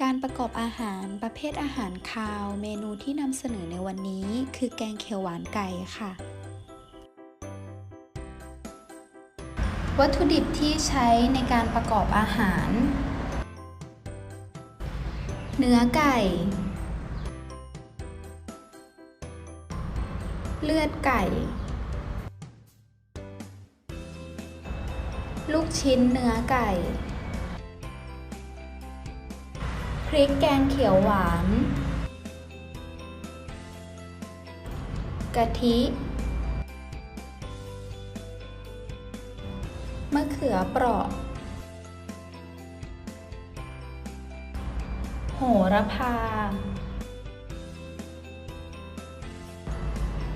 การประกอบอาหารประเภทอาหารคาว เมนูที่นำเสนอในวันนี้คือแกงเขียวหวานไก่ค่ะ วัตถุดิบที่ใช้ในการประกอบอาหาร เนื้อไก่ เลือดไก่ ลูกชิ้นเนื้อไก่ พริกแกงเขียวหวาน กะทิ มะเขือเปราะ โหระพา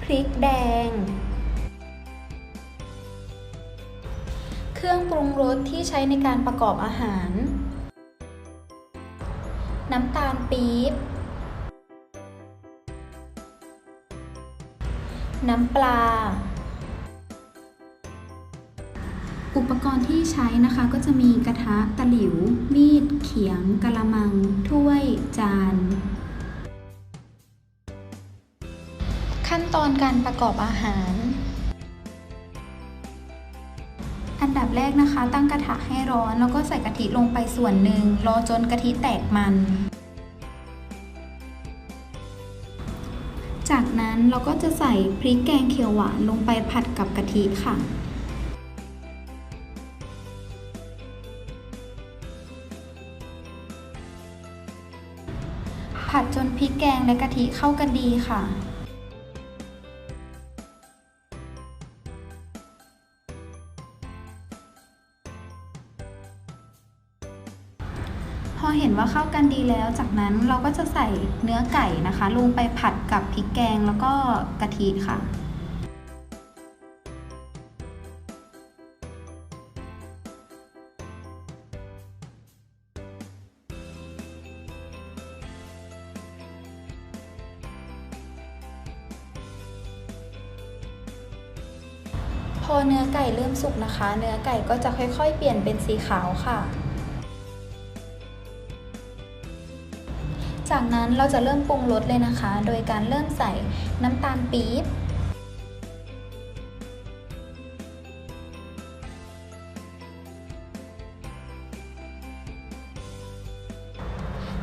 พริกแดง เครื่องปรุงรสที่ใช้ในการประกอบอาหาร น้ำตาลปี๊บ น้ำปลา อุปกรณ์ที่ใช้นะคะก็จะมีกระทะตะหลิว มีด เขียง กะละมัง ถ้วย จาน ขั้นตอนการประกอบอาหาร อันดับแรกนะคะ ตั้งกระทะให้ร้อน แล้วก็ใส่กะทิลงไปส่วนหนึ่งรอจนกะทิแตกมัน จากนั้นเราก็จะใส่พริกแกงเขียวหวานลงไปผัดกับกะทิค่ะผัดจนพริกแกงและกะทิเข้ากันดีค่ะ พอเห็นว่าเข้ากันดีแล้วจากนั้นเราก็จะใส่เนื้อไก่นะคะ ลงไปผัดกับพริกแกงแล้วก็กะทิค่ะพอเนื้อไก่เริ่มสุกนะคะ เนื้อไก่ก็จะค่อยๆ เปลี่ยนเป็นสีขาวค่ะ นั้นเราจะเริ่มปรุงรสเลยนะคะ โดยการเริ่มใส่น้ำตาลปี๊บ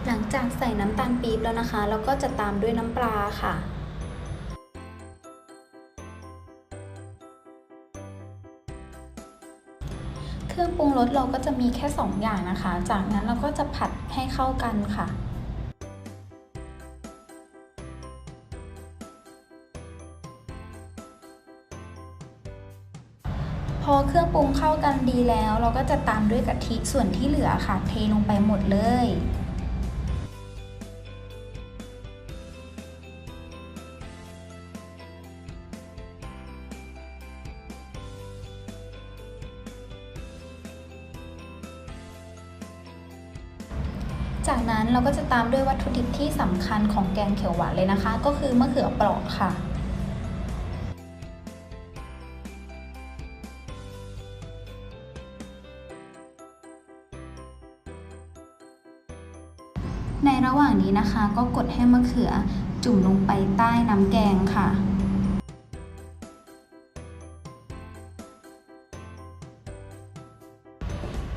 หลังจากใส่น้ำตาลปี๊บแล้วนะคะ เราก็จะตามด้วยน้ำปลาค่ะ เครื่องปรุงรสเราก็จะมีแค่ 2 อย่างนะคะ จากนั้นเราก็จะผัดให้เข้ากันค่ะ เครื่องปรุงเข้ากันดีแล้ว เราก็จะตามด้วยกะทิส่วนที่เหลือค่ะ เทลงไปหมดเลยจากนั้นเราก็จะตามด้วยวัตถุดิบที่สำคัญของแกงเขียวหวานเลยนะคะ ก็คือมะเขือเปราะค่ะางนี้นะคะ ก็กดให้มะเขือจุ่มลงไปใต้น้ำแกงค่ะ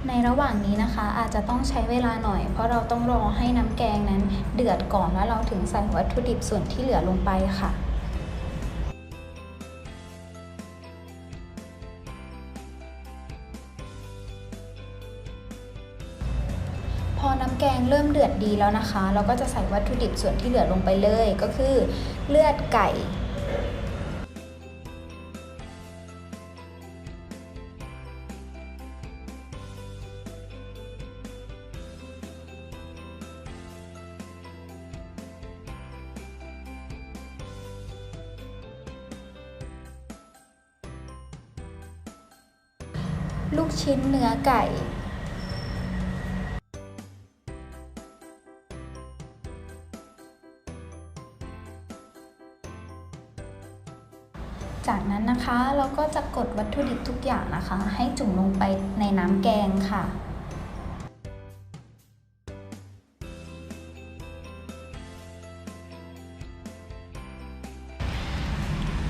ในระหว่างนี้นะคะอาจจะต้องใช้เวลาหน่อย เพราะเราต้องรอให้น้ำแกงนั้นเดือดก่อนแล้วเราถึงใส่วัตถุดิบส่วนที่เหลือลงไปค่ะ น้ำแกงเริ่มเดือดดีแล้วนะคะ เราก็จะใส่วัตถุดิบส่วนที่เหลือลงไปเลยก็คือ เลือดไก่ ลูกชิ้นเนื้อไก่ จากนั้นนะคะเราก็จะกดวัตถุดิบทุกอย่างนะคะ ให้จุ่มลงไปในน้ำแกงค่ะ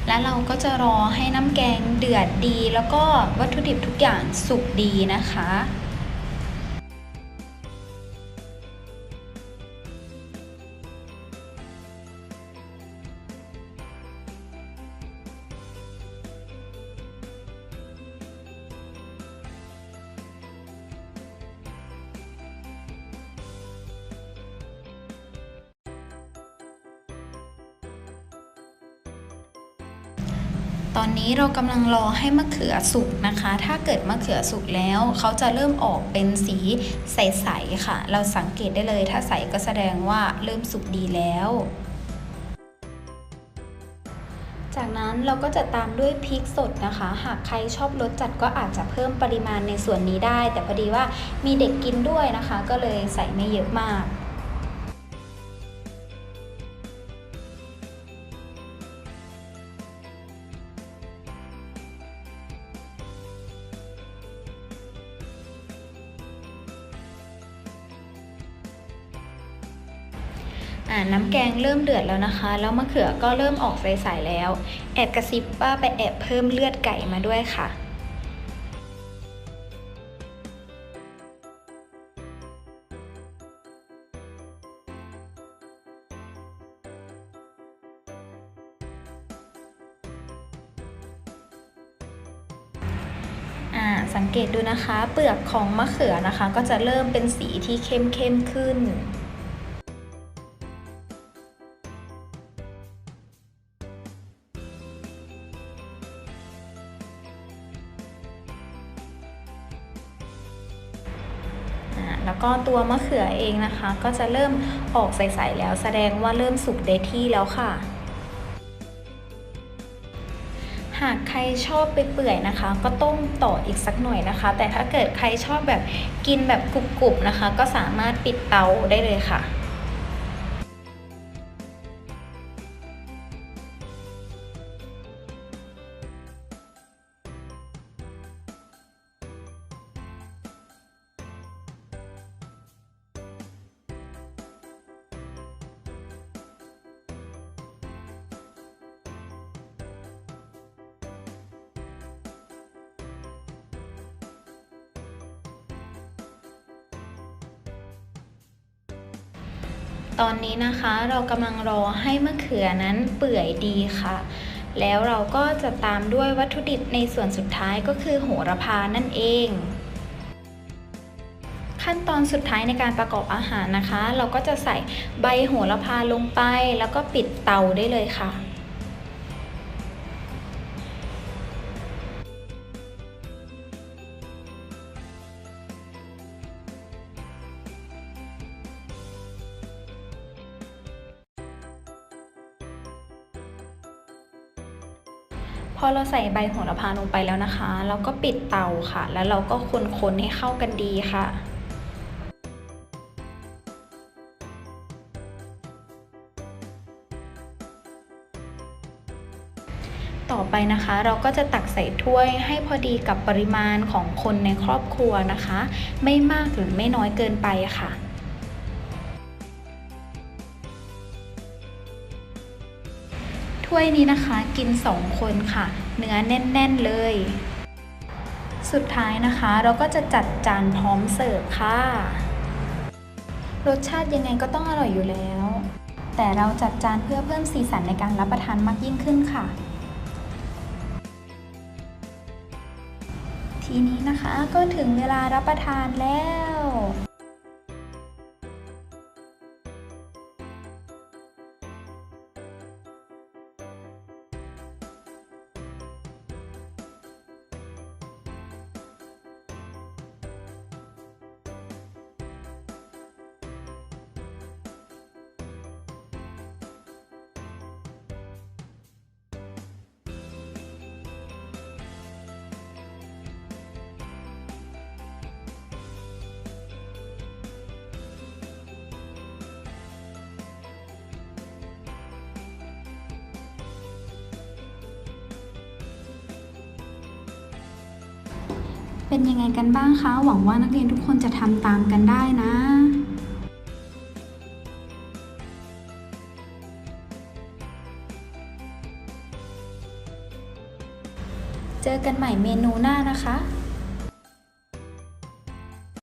และเราก็จะรอให้น้ำแกงเดือดดี แล้วก็วัตถุดิบทุกอย่างสุกดีนะคะ ตอนนี้เรากำลังรอให้มะเขือสุกนะคะ ถ้าเกิดมะเขือสุกแล้วเขาจะเริ่มออกเป็นสีใสๆค่ะ เราสังเกตได้เลยถ้าใสก็แสดงว่าเริ่มสุกดีแล้ว จากนั้นเราก็จะตามด้วยพริกสดนะคะ หากใครชอบรสจัดก็อาจจะเพิ่มปริมาณในส่วนนี้ได้ แต่พอดีว่ามีเด็กกินด้วยนะคะ ก็เลยใส่ไม่เยอะมาก อ่าน้ำแกงเริ่มเดือดแล้วนะคะ แล้วมะเขือก็เริ่มออกใสๆแล้ว แอบกระซิบว่าไปแอบเพิ่มเลือดไก่มาด้วยค่ะสังเกตดูนะคะ เปลือกของมะเขือนะคะ ก็จะเริ่มเป็นสีที่เข้มเข้มขึ้น ก็ตัวมะเขือเองนะคะ ก็จะเริ่มออกใสๆแล้ว แสดงว่าเริ่มสุกได้ที่แล้วค่ะ หากใครชอบไปเปื่อยนะคะ ก็ต้มต่ออีกสักหน่อยนะคะ แต่ถ้าเกิดใครชอบแบบกินแบบกรุบๆนะคะ ก็สามารถปิดเตาได้เลยค่ะ ตอนนี้นะคะเรากำลังรอให้มะเขือนั้นเปื่อยดีค่ะ แล้วเราก็จะตามด้วยวัตถุดิบในส่วนสุดท้ายก็คือโหระพานั่นเอง ขั้นตอนสุดท้ายในการประกอบอาหารนะคะ เราก็จะใส่ใบโหระพาลงไป แล้วก็ปิดเตาได้เลยค่ะ พอเราใส่ใบโหระพาลงไปแล้วนะคะ เราก็ปิดเตาค่ะ แล้วเราก็คนๆให้เข้ากันดีค่ะ ต่อไปนะคะ เราก็จะตักใส่ถ้วยให้พอดีกับปริมาณของคนในครอบครัวนะคะ ไม่มากหรือไม่น้อยเกินไปค่ะ ถ้วยนี้นะคะกิน 2 คนค่ะ เนื้อแน่น ๆ เลย สุดท้ายนะคะเราก็จะจัดจานพร้อมเสิร์ฟค่ะ รสชาติยังไงก็ต้องอร่อยอยู่แล้ว แต่เราจัดจานเพื่อเพิ่มสีสันในการรับประทานมากยิ่งขึ้นค่ะ ทีนี้นะคะก็ถึงเวลารับประทานแล้ว เป็นยังไงกันบ้างคะ หวังว่านักเรียนทุกคนจะทำตามกันได้นะเจอกันใหม่เมนูหน้านะคะ